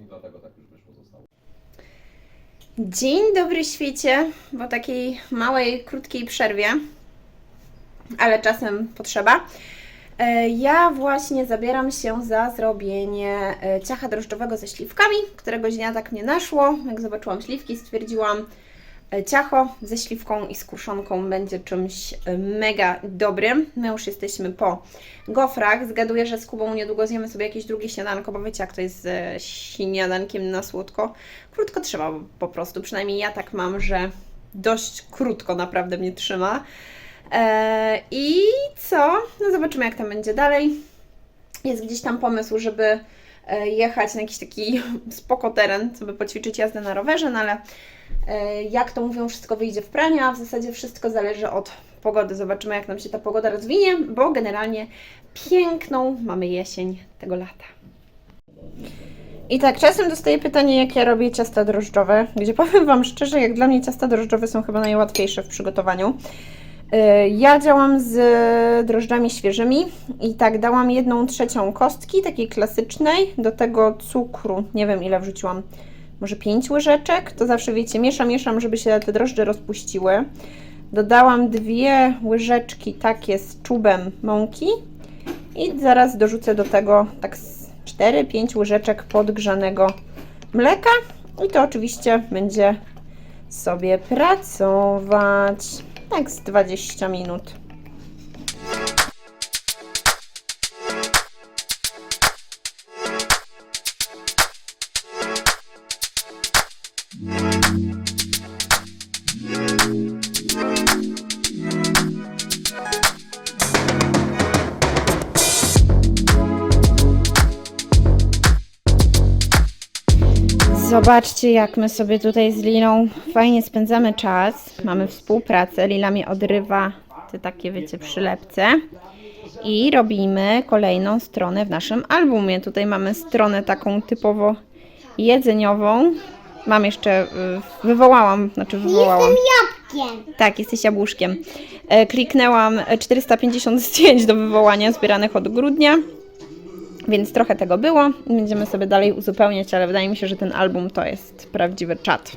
i dlatego tak już wyszło, zostało. Dzień dobry świecie, po takiej małej, krótkiej przerwie, ale czasem potrzeba. E, Ja właśnie zabieram się za zrobienie e, ciacha drożdżowego ze śliwkami. Któregoś dnia tak mnie naszło. Jak zobaczyłam śliwki, stwierdziłam, ciacho ze śliwką i z będzie czymś e, mega dobrym. My już jesteśmy po gofrach. Zgaduję, że z Kubą niedługo zjemy sobie jakieś drugie śniadanko, bo wiecie jak to jest ze śniadankiem na słodko. Krótko trzyma po prostu. Przynajmniej ja tak mam, że dość krótko naprawdę mnie trzyma. Eee, I co? No zobaczymy, jak tam będzie dalej. Jest gdzieś tam pomysł, żeby e, jechać na jakiś taki spoko teren, żeby poćwiczyć jazdę na rowerze, no ale e, jak to mówią, wszystko wyjdzie w praniu, a w zasadzie wszystko zależy od pogody. Zobaczymy, jak nam się ta pogoda rozwinie, bo generalnie piękną mamy jesień tego lata. I tak, czasem dostaję pytanie, jak ja robię ciasta drożdżowe, gdzie powiem Wam szczerze, jak dla mnie ciasta drożdżowe są chyba najłatwiejsze w przygotowaniu. Yy, Ja działam z drożdżami świeżymi i tak dałam jedną trzecią kostki, takiej klasycznej, do tego cukru, nie wiem ile wrzuciłam, może 5 łyżeczek, to zawsze wiecie, mieszam, mieszam, żeby się te drożdże rozpuściły. Dodałam dwie łyżeczki takie z czubem mąki i zaraz dorzucę do tego tak z 4-5 łyżeczek podgrzanego mleka i to oczywiście będzie sobie pracować tak z 20 minut. Zobaczcie, jak my sobie tutaj z Lilą fajnie spędzamy czas. Mamy współpracę. Lila mi odrywa te takie, wiecie, przylepce. I robimy kolejną stronę w naszym albumie. Tutaj mamy stronę taką typowo jedzeniową. Mam jeszcze, y, wywołałam, znaczy wywołałam. Jabłkiem. Tak, jesteś jabłuszkiem. E, Kliknęłam e, 450 zdjęć do wywołania zbieranych od grudnia, więc trochę tego było. Będziemy sobie dalej uzupełniać, ale wydaje mi się, że ten album to jest prawdziwy czat.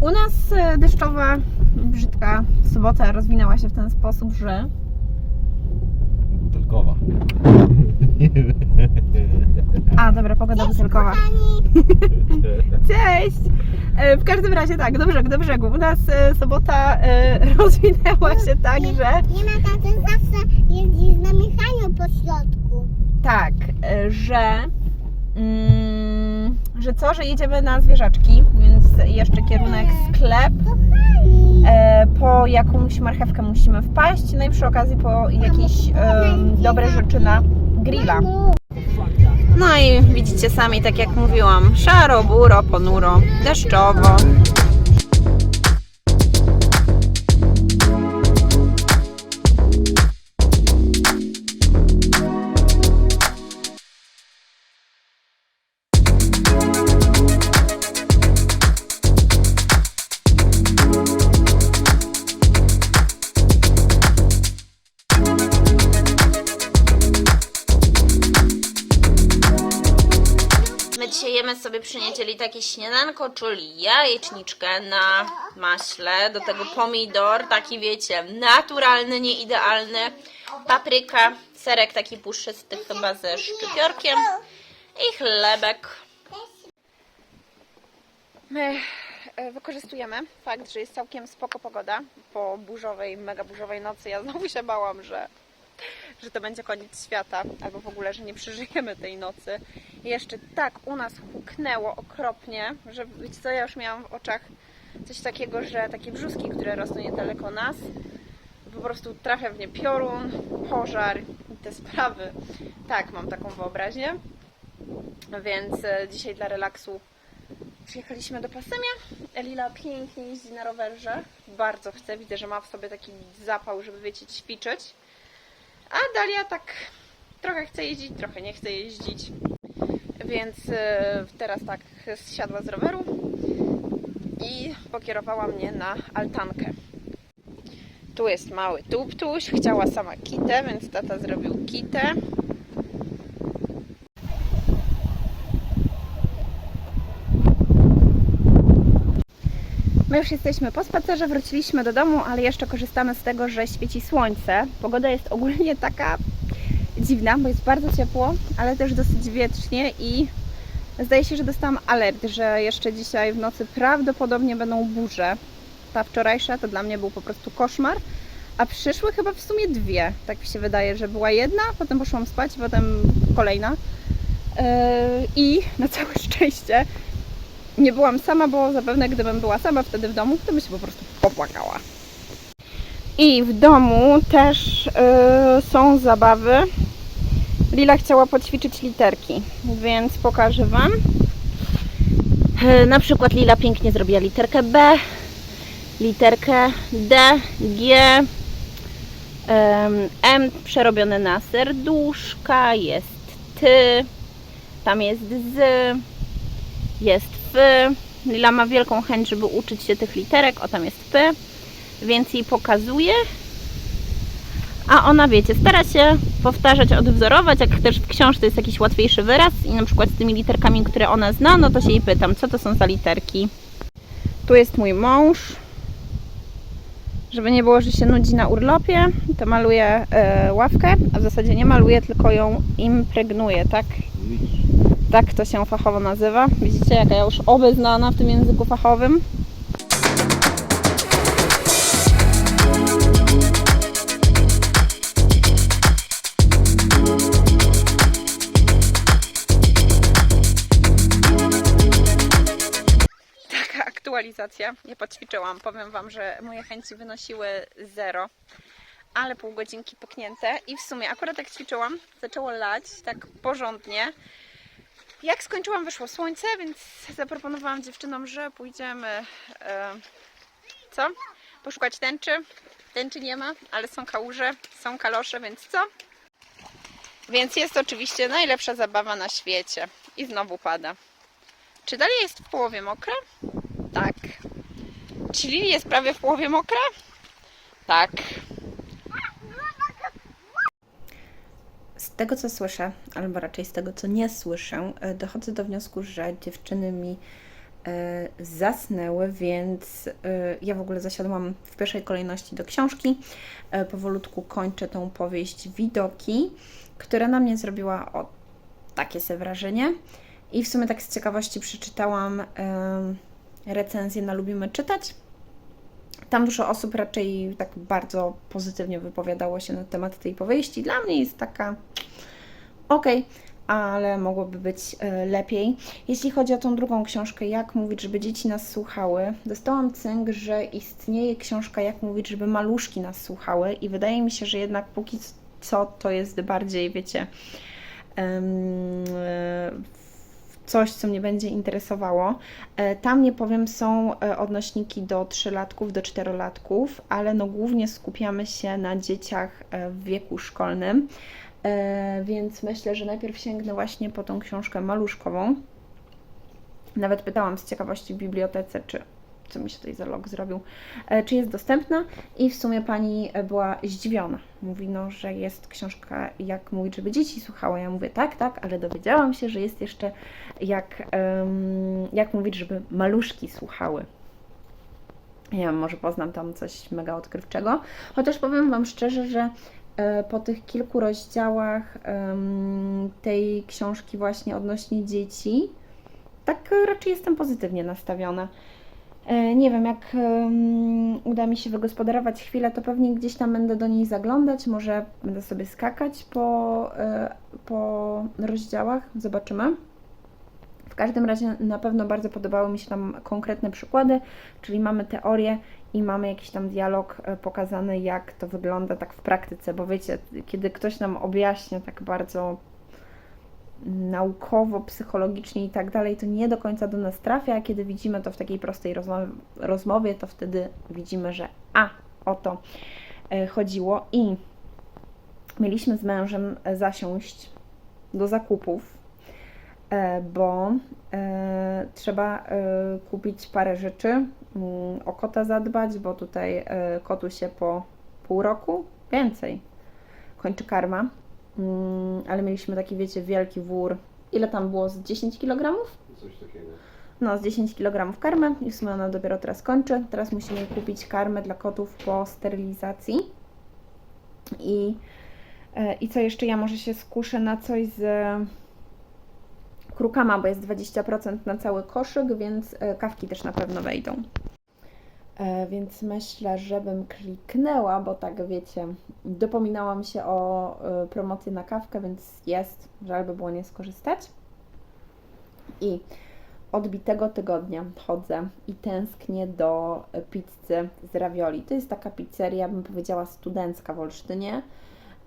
U nas e, deszczowa, brzydka sobota rozwinęła się w ten sposób, że A, dobra, pogoda butelkowa. Cześć! E, W każdym razie tak, do brzegu, do brzegu. U nas e, sobota e, rozwinęła się tak, że Nie ma taty zawsze jeździ z nami po środku. tak, e, że mm, że co, że jedziemy na zwierzaczki, więc jeszcze kierunek sklep. E, po jakąś marchewkę musimy wpaść, no i przy okazji po jakieś em, dobre rzeczy na grilla. No i widzicie sami, tak jak mówiłam, szaro, buro, ponuro, deszczowo. Niedzieli takie śniadanko, czyli jajeczniczkę na maśle, do tego pomidor, taki wiecie, naturalny, nieidealny, papryka, serek taki puszysty chyba ze szczypiorkiem i chlebek. My e, wykorzystujemy fakt, że jest całkiem spoko pogoda po burzowej, mega burzowej nocy. Ja znowu się bałam, że że to będzie koniec świata, albo w ogóle, że nie przeżyjemy tej nocy. Jeszcze tak u nas huknęło okropnie, że wiecie co, ja już miałam w oczach coś takiego, że takie brzuski, które rosną niedaleko nas, po prostu trafia w nie piorun, pożar i te sprawy. Tak, mam taką wyobraźnię. Więc e, dzisiaj dla relaksu przyjechaliśmy do Pasemia. Lila pięknie jeździ na rowerze. Bardzo chce. Widzę, że ma w sobie taki zapał, żeby wiecie, ćwiczyć. A Dalia tak trochę chce jeździć, trochę nie chce jeździć więc y, teraz tak zsiadła z roweru i pokierowała mnie na altankę. Tu jest mały tuptuś, chciała sama kitę, więc tata zrobił kitę. My już jesteśmy po spacerze, wróciliśmy do domu, ale jeszcze korzystamy z tego, że świeci słońce. Pogoda jest ogólnie taka dziwna, bo jest bardzo ciepło, ale też dosyć wietrznie i zdaje się, że dostałam alert, że jeszcze dzisiaj w nocy prawdopodobnie będą burze. Ta wczorajsza to dla mnie był po prostu koszmar, a przyszły chyba w sumie dwie. Tak mi się wydaje, że była jedna, potem poszłam spać, potem kolejna. Yy, I na całe szczęście nie byłam sama, bo zapewne gdybym była sama wtedy w domu, to by się po prostu popłakała. I w domu też yy, są zabawy. Lila chciała poćwiczyć literki, więc pokażę Wam. Yy, Na przykład Lila pięknie zrobiła literkę B, literkę D, G, M przerobione na serduszka, jest Ty, tam jest Z, jest F. Lila ma wielką chęć, żeby uczyć się tych literek. O, tam jest P, więc jej pokazuje. A ona, wiecie, stara się powtarzać, odwzorować. Jak też w książce jest jakiś łatwiejszy wyraz i na przykład z tymi literkami, które ona zna, no to się jej pytam, co to są za literki. Tu jest mój mąż. Żeby nie było, że się nudzi na urlopie, to maluje e, ławkę, a w zasadzie nie maluje, tylko ją impregnuje, tak? Tak to się fachowo nazywa. Widzicie, jaka ja już obeznana w tym języku fachowym. Aktualizacja. Nie poćwiczyłam. Powiem Wam, że moje chęci wynosiły zero ale pół godzinki pyknięte i w sumie akurat jak ćwiczyłam, zaczęło lać tak porządnie. Jak skończyłam, wyszło słońce, więc zaproponowałam dziewczynom, że pójdziemy e, co? Poszukać tęczy. Tęczy nie ma, ale są kałuże, są kalosze, więc co? Więc jest oczywiście najlepsza zabawa na świecie. I znowu pada. Czy dalej jest w połowie mokre? Tak. Czy Lili jest prawie w połowie mokra? Tak. Z tego co słyszę, albo raczej z tego co nie słyszę, e, dochodzę do wniosku, że dziewczyny mi e, zasnęły, więc e, ja w ogóle zasiadłam w pierwszej kolejności do książki. Powolutku kończę tą powieść Widoki, która na mnie zrobiła o, takie sobie wrażenie. I w sumie tak z ciekawości przeczytałam e, recenzję na Lubimy Czytać. Tam dużo osób raczej tak bardzo pozytywnie wypowiadało się na temat tej powieści. Dla mnie jest taka okej, ale mogłoby być e, lepiej. Jeśli chodzi o tą drugą książkę, Jak mówić, żeby dzieci nas słuchały, dostałam cynk, że istnieje książka Jak mówić, żeby maluszki nas słuchały i wydaje mi się, że jednak póki co to jest bardziej, wiecie, coś, co mnie będzie interesowało. E, Tam nie powiem, są e, odnośniki do trzylatków, do czterolatków, ale no głównie skupiamy się na dzieciach e, w wieku szkolnym. Więc myślę, że najpierw sięgnę właśnie po tą książkę maluszkową. Nawet pytałam z ciekawości w bibliotece, czy co mi się tutaj za log zrobił, e, czy jest dostępna i w sumie pani e, była zdziwiona. Mówi, no, że jest książka Jak mówić, żeby dzieci słuchały. Ja mówię, tak, tak, ale dowiedziałam się, że jest jeszcze jak, jak mówić, żeby maluszki słuchały. Nie wiem, może poznam tam coś mega odkrywczego. Chociaż powiem Wam szczerze, że e, po tych kilku rozdziałach tej książki właśnie odnośnie dzieci, tak raczej jestem pozytywnie nastawiona. E, Nie wiem, jak uda mi się wygospodarować chwilę, to pewnie gdzieś tam będę do niej zaglądać, może będę sobie skakać po, e, po rozdziałach, zobaczymy. W każdym razie na pewno bardzo podobały mi się tam konkretne przykłady, czyli mamy teorię i mamy jakiś tam dialog e, pokazany, jak to wygląda tak w praktyce, bo wiecie, kiedy ktoś nam objaśnia tak bardzo naukowo, psychologicznie i tak dalej, to nie do końca do nas trafia, a kiedy widzimy to w takiej prostej rozmowie, to wtedy widzimy, że a, o to e, chodziło i mieliśmy z mężem e, zasiąść do zakupów, e, bo trzeba kupić parę rzeczy, mm, o kota zadbać, bo tutaj kotu się po pół roku, więcej, kończy karma. Mm, ale mieliśmy taki, wiecie, wielki wór. Ile tam było? Z 10 kg? Coś takiego. no, z 10 kg karmy i w sumie ona dopiero teraz kończy. Teraz musimy kupić karmę dla kotów po sterylizacji. I, e, I co jeszcze? Ja może się skuszę na coś z krukama, bo jest 20% na cały koszyk, więc e, kawki też na pewno wejdą. E, Więc myślę, żebym kliknęła, bo tak wiecie, dopominałam się o e, promocję na kawkę, więc jest, żal by było nie skorzystać. I odbitego tygodnia chodzę i tęsknię do pizzy z ravioli. To jest taka pizzeria, bym powiedziała, studencka w Olsztynie,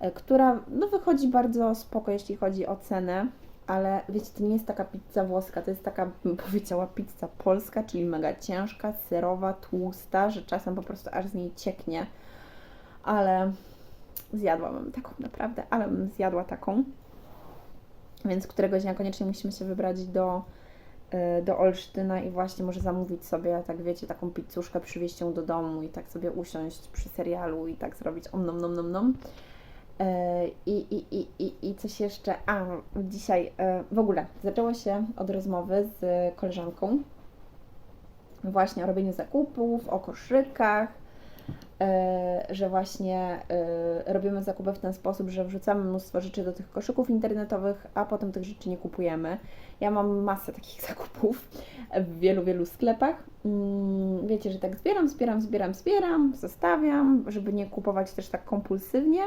e, która no, wychodzi bardzo spoko, jeśli chodzi o cenę, ale wiecie, to nie jest taka pizza włoska, to jest taka, bym powiedziała, pizza polska, czyli mega ciężka, serowa, tłusta, że czasem po prostu aż z niej cieknie, ale zjadłabym taką naprawdę, ale bym zjadła taką. Więc któregoś dnia koniecznie musimy się wybrać do, y, do Olsztyna i właśnie może zamówić sobie, tak wiecie, taką pizzuszkę, przywieźć ją do domu i tak sobie usiąść przy serialu i tak zrobić om nom nom nom nom. E, I, i, i, i, I coś jeszcze. A, dzisiaj e, w ogóle zaczęło się od rozmowy z koleżanką właśnie o robieniu zakupów, o koszykach, e, że właśnie robimy zakupy w ten sposób, że wrzucamy mnóstwo rzeczy do tych koszyków internetowych, a potem tych rzeczy nie kupujemy. Ja mam masę takich zakupów w wielu, wielu sklepach. Mm, Wiecie, że tak zbieram, zbieram, zbieram, zbieram, zostawiam, żeby nie kupować też tak kompulsywnie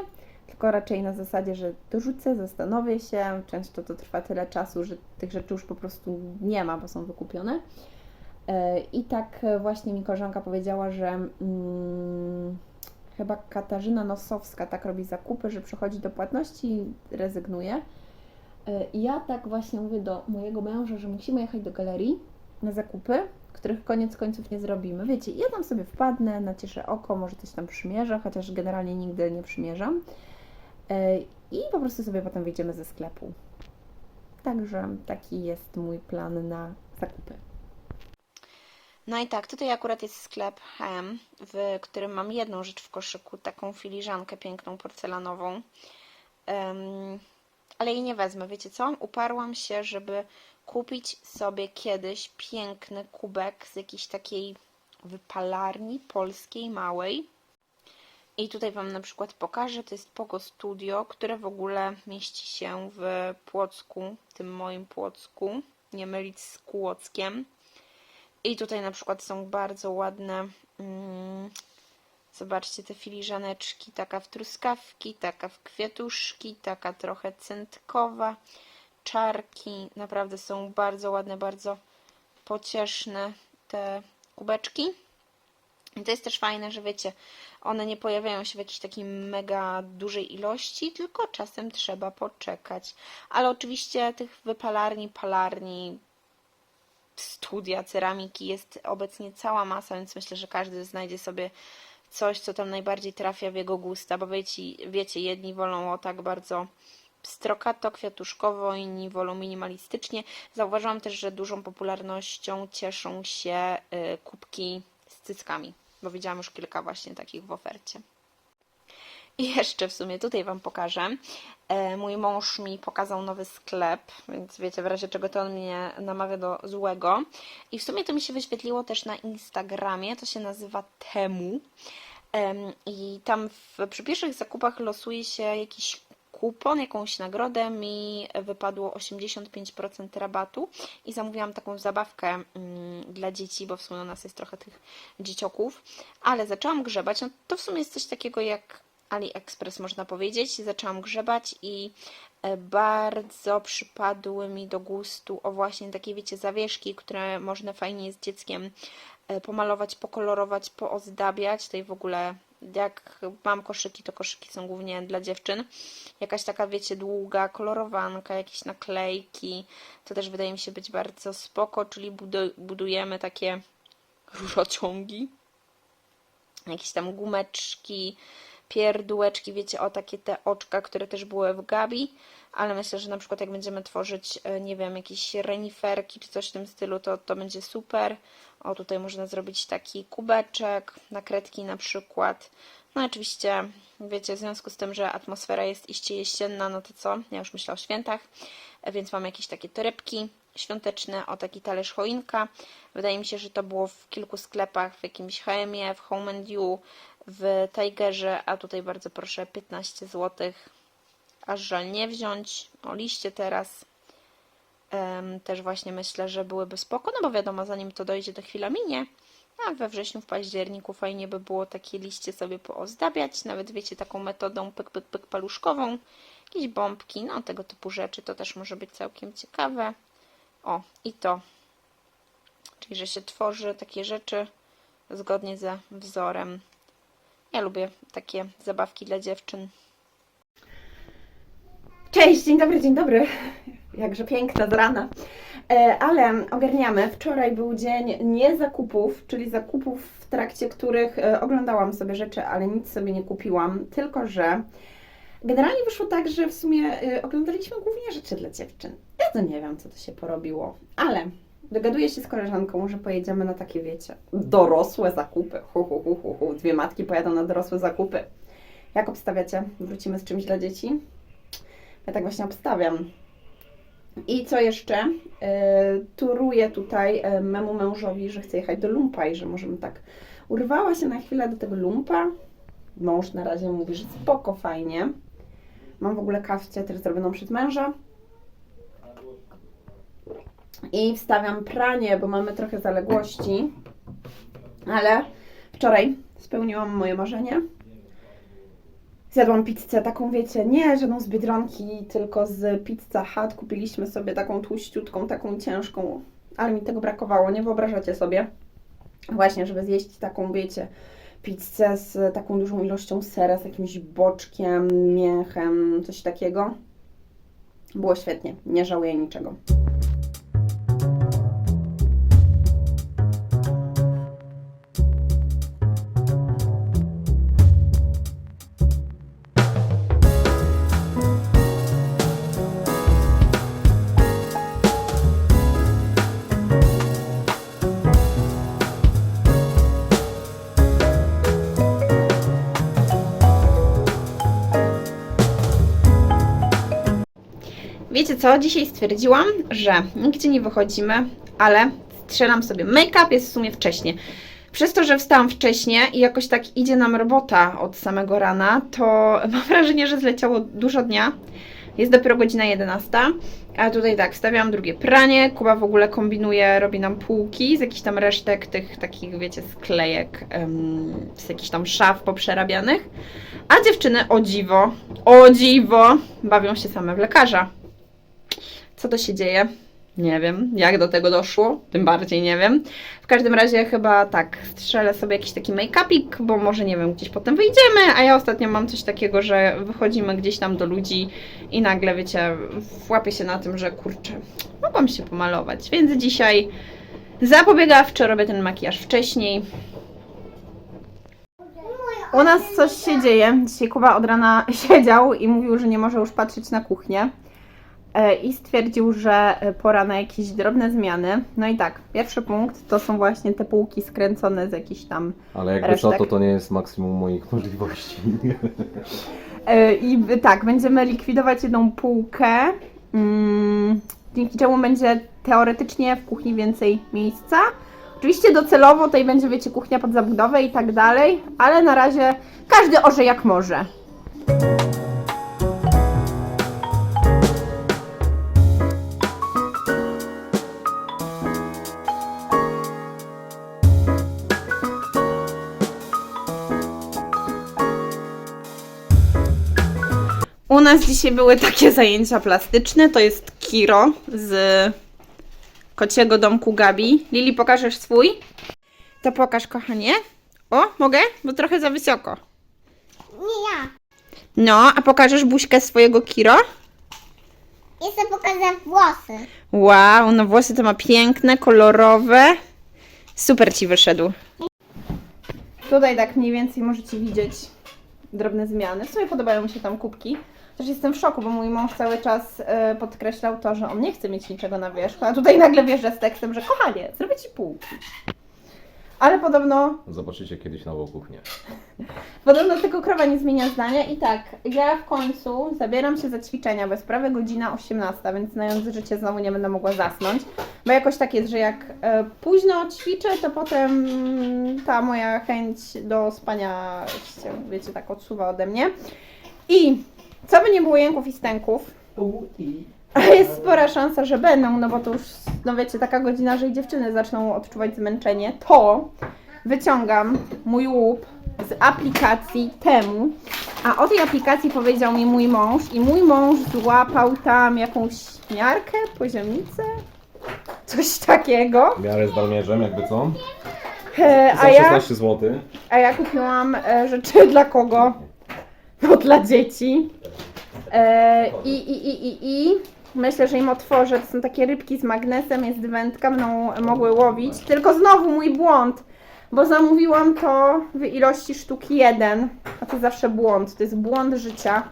tylko raczej na zasadzie, że dorzucę, zastanowię się. Często to trwa tyle czasu, że tych rzeczy już po prostu nie ma, bo są wykupione. E, I tak właśnie mi koleżanka powiedziała, że mm, chyba Katarzyna Nosowska tak robi zakupy, że przychodzi do płatności i rezygnuje. E, I ja tak właśnie mówię do mojego męża, że musimy jechać do galerii na zakupy, których koniec końców nie zrobimy. Wiecie, ja tam sobie wpadnę, nacieszę oko, może coś tam przymierzę, chociaż generalnie nigdy nie przymierzam. E, I po prostu sobie potem wyjdziemy ze sklepu. Także taki jest mój plan na zakupy. No i tak, tutaj akurat jest sklep Hem, w którym mam jedną rzecz w koszyku, taką filiżankę piękną, porcelanową. Em, ale jej nie wezmę, wiecie co? Uparłam się, żeby kupić sobie kiedyś piękny kubek z jakiejś takiej wypalarni polskiej, małej. I tutaj Wam na przykład pokażę, to jest Pogo Studio, które w ogóle mieści się w Płocku, tym moim Płocku, nie mylić z Kłodzkiem. I tutaj na przykład są bardzo ładne, mm, zobaczcie te filiżaneczki, taka w truskawki, taka w kwiatuszki, taka trochę centkowa, czarki, naprawdę są bardzo ładne, bardzo pocieszne te kubeczki. I to jest też fajne, że wiecie, one nie pojawiają się w jakiejś takiej mega dużej ilości, tylko czasem trzeba poczekać. Ale oczywiście tych wypalarni, palarni, studia ceramiki jest obecnie cała masa, więc myślę, że każdy znajdzie sobie coś, co tam najbardziej trafia w jego gusta, bo wiecie, wiecie jedni wolą o tak bardzo strokato, kwiatuszkowo, inni wolą minimalistycznie. Zauważyłam też, że dużą popularnością cieszą się y, kubki z cyckami, bo widziałam już kilka właśnie takich w ofercie. I jeszcze w sumie tutaj Wam pokażę. E, Mój mąż mi pokazał nowy sklep, więc wiecie, w razie czego to on mnie namawia do złego. I w sumie to mi się wyświetliło też na Instagramie, to się nazywa Temu. Em, I tam w, przy pierwszych zakupach losuje się jakiś kupon, jakąś nagrodę. Mi wypadło 85% rabatu i zamówiłam taką zabawkę mm, dla dzieci, bo w sumie u nas jest trochę tych dziecioków. Ale zaczęłam grzebać. No, to w sumie jest coś takiego jak AliExpress, można powiedzieć. Zaczęłam grzebać i e, bardzo przypadły mi do gustu o właśnie takie, wiecie, zawieszki, które można fajnie z dzieckiem e, pomalować, pokolorować, poozdabiać. Tutaj w ogóle jak mam koszyki, to koszyki są głównie dla dziewczyn. Jakaś taka, wiecie, długa kolorowanka, jakieś naklejki. To też wydaje mi się być bardzo spoko, czyli budu- budujemy takie rurociągi. Jakieś tam gumeczki, pierdółeczki, wiecie, o takie te oczka, które też były w Gabi, ale myślę, że na przykład jak będziemy tworzyć, e, nie wiem, jakieś reniferki czy coś w tym stylu, to, to będzie super. O, tutaj można zrobić taki kubeczek, nakredki na przykład. No oczywiście, wiecie, w związku z tym, że atmosfera jest iście jesienna, no to co? Ja już myślę o świętach, e, więc mam jakieś takie torebki świąteczny, o taki talerz choinka. Wydaje mi się, że to było w kilku sklepach, w jakimś H&M, w Home and You, w Tigerze, a tutaj bardzo proszę 15 zł. Aż żal nie wziąć. O liście teraz. Em, też właśnie myślę, że byłyby spoko, no bo wiadomo, zanim to dojdzie, to chwila minie. A we wrześniu, w październiku fajnie by było takie liście sobie poozdabiać, nawet wiecie, taką metodą pyk, pyk, pyk paluszkową. Jakieś bombki, no tego typu rzeczy, to też może być całkiem ciekawe. O, i to. Czyli, że się tworzy takie rzeczy zgodnie ze wzorem. Ja lubię takie zabawki dla dziewczyn. Cześć, dzień dobry, dzień dobry. Jakże piękna z rana. E, Ale ogarniamy. Wczoraj był dzień nie zakupów, czyli zakupów, w trakcie których e, oglądałam sobie rzeczy, ale nic sobie nie kupiłam. Tylko, że generalnie wyszło tak, że w sumie e, oglądaliśmy głównie rzeczy dla dziewczyn. Ja to nie wiem, co to się porobiło, ale dogaduję się z koleżanką, że pojedziemy na takie, wiecie, dorosłe zakupy. Hu, hu, hu, hu, hu. Dwie matki pojadą na dorosłe zakupy. Jak obstawiacie? Wrócimy z czymś dla dzieci? Ja tak właśnie obstawiam. I co jeszcze? Yy, turuję tutaj yy, memu mężowi, że chce jechać do lumpa i że możemy tak. Urwała się na chwilę do tego lumpa. Mąż na razie mówi, że spoko, fajnie. Mam w ogóle kawcie też zrobioną przez męża. I wstawiam pranie, bo mamy trochę zaległości. Ale wczoraj spełniłam moje marzenie. Zjadłam pizzę taką, wiecie, nie żadną z Biedronki, tylko z Pizza Hut. Kupiliśmy sobie taką tłuściutką, taką ciężką, ale mi tego brakowało, nie wyobrażacie sobie. Właśnie, żeby zjeść taką, wiecie, pizzę z taką dużą ilością sera, z jakimś boczkiem, mięchem, coś takiego. Było świetnie, nie żałuję niczego. Wiecie co? Dzisiaj stwierdziłam, że nigdzie nie wychodzimy, ale strzelam sobie. Make-up jest w sumie wcześnie. Przez to, że wstałam wcześnie i jakoś tak idzie nam robota od samego rana, to mam wrażenie, że zleciało dużo dnia. Jest dopiero godzina 11, a tutaj tak, stawiam drugie pranie. Kuba w ogóle kombinuje, robi nam półki z jakichś tam resztek tych takich, wiecie, sklejek, z jakichś tam szaf poprzerabianych. A dziewczyny, o dziwo, o dziwo, bawią się same w lekarza. Co to się dzieje? Nie wiem. Jak do tego doszło? Tym bardziej nie wiem. W każdym razie chyba tak, strzelę sobie jakiś taki make-upik, bo może nie wiem, gdzieś potem wyjdziemy, a ja ostatnio mam coś takiego, że wychodzimy gdzieś tam do ludzi i nagle, wiecie, łapię się na tym, że kurczę, mogłam się pomalować, więc dzisiaj zapobiegawczo robię ten makijaż wcześniej. U nas coś się dzieje. Dzisiaj Kuba od rana siedział i mówił, że nie może już patrzeć na kuchnię. E, i stwierdził, że e, pora na jakieś drobne zmiany. No i tak, pierwszy punkt to są właśnie te półki skręcone z jakichś tam. Ale jakby Resztek. co, to to nie jest maksimum moich możliwości. E, I tak, będziemy likwidować jedną półkę, mm, dzięki czemu będzie teoretycznie w kuchni więcej miejsca. Oczywiście docelowo tutaj będzie, wiecie, kuchnia pod zabudowę i tak dalej, ale na razie każdy orze jak może. U nas dzisiaj były takie zajęcia plastyczne. To jest Kiro z kociego domku Gabi. Lili, pokażesz swój? To pokaż, kochanie. O, mogę? Bo trochę za wysoko. Nie ja. No, a pokażesz buźkę swojego Kiro? Jeszcze pokażę włosy. Wow, no włosy to ma piękne, kolorowe. Super ci wyszedł. Tutaj tak mniej więcej możecie widzieć drobne zmiany. W sumie podobają mi się tam kubki. Też jestem w szoku, bo mój mąż cały czas e, podkreślał to, że on nie chce mieć niczego na wierzchu, a tutaj nagle wjeżdża z tekstem, że kochanie, zrobię ci półki. Ale podobno Zobaczycie kiedyś nową kuchnię. Podobno tylko krowa nie zmienia zdania i tak, ja w końcu zabieram się za ćwiczenia, bo jest prawie godzina 18, więc znając życie znowu nie będę mogła zasnąć, bo jakoś tak jest, że jak e, późno ćwiczę, to potem ta moja chęć do spania się, wiecie, tak odsuwa ode mnie. I co by nie było jęków i stęków, a jest spora szansa, że będą, no bo to już, no wiecie, taka godzina, że i dziewczyny zaczną odczuwać zmęczenie, to wyciągam mój łup z aplikacji temu, a o tej aplikacji powiedział mi mój mąż i mój mąż złapał tam jakąś miarkę, poziomicę, coś takiego, Miarę z dalmierzem, jakby co? e, Za a ja, 16 zł. a ja kupiłam e, rzeczy dla kogo? No dla dzieci. E, i, i, i, i, I myślę, że im otworzę. To są takie rybki z magnesem, jest wędka, będą mogły łowić. Tylko znowu mój błąd, bo zamówiłam to w ilości sztuk jeden, a to zawsze błąd. To jest błąd życia.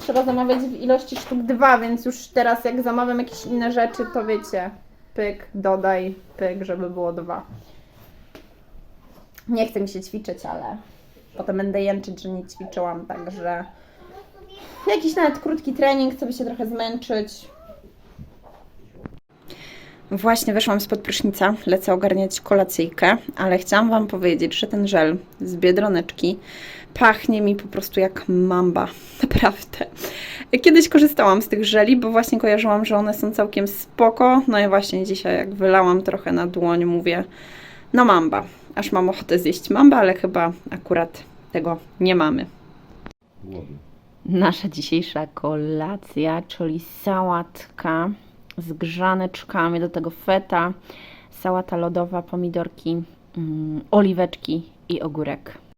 Trzeba zamawiać w ilości sztuk dwa, więc już teraz jak zamawiam jakieś inne rzeczy, to wiecie, pyk, dodaj, pyk, żeby było dwa. Nie chcę mi się ćwiczyć, ale potem będę jęczyć, że nie ćwiczyłam, także jakiś nawet krótki trening, chcę by się trochę zmęczyć. Właśnie wyszłam spod prysznica, lecę ogarniać kolacyjkę, ale chciałam Wam powiedzieć, że ten żel z Biedroneczki pachnie mi po prostu jak mamba, naprawdę. Kiedyś korzystałam z tych żeli, bo właśnie kojarzyłam, że one są całkiem spoko, no i właśnie dzisiaj jak wylałam trochę na dłoń, mówię, no mamba, aż mam ochotę zjeść mamba, ale chyba akurat tego nie mamy. Głodny. Nasza dzisiejsza kolacja, czyli sałatka z grzaneczkami, do tego feta, sałata lodowa, pomidorki, mm, oliweczki i ogórek.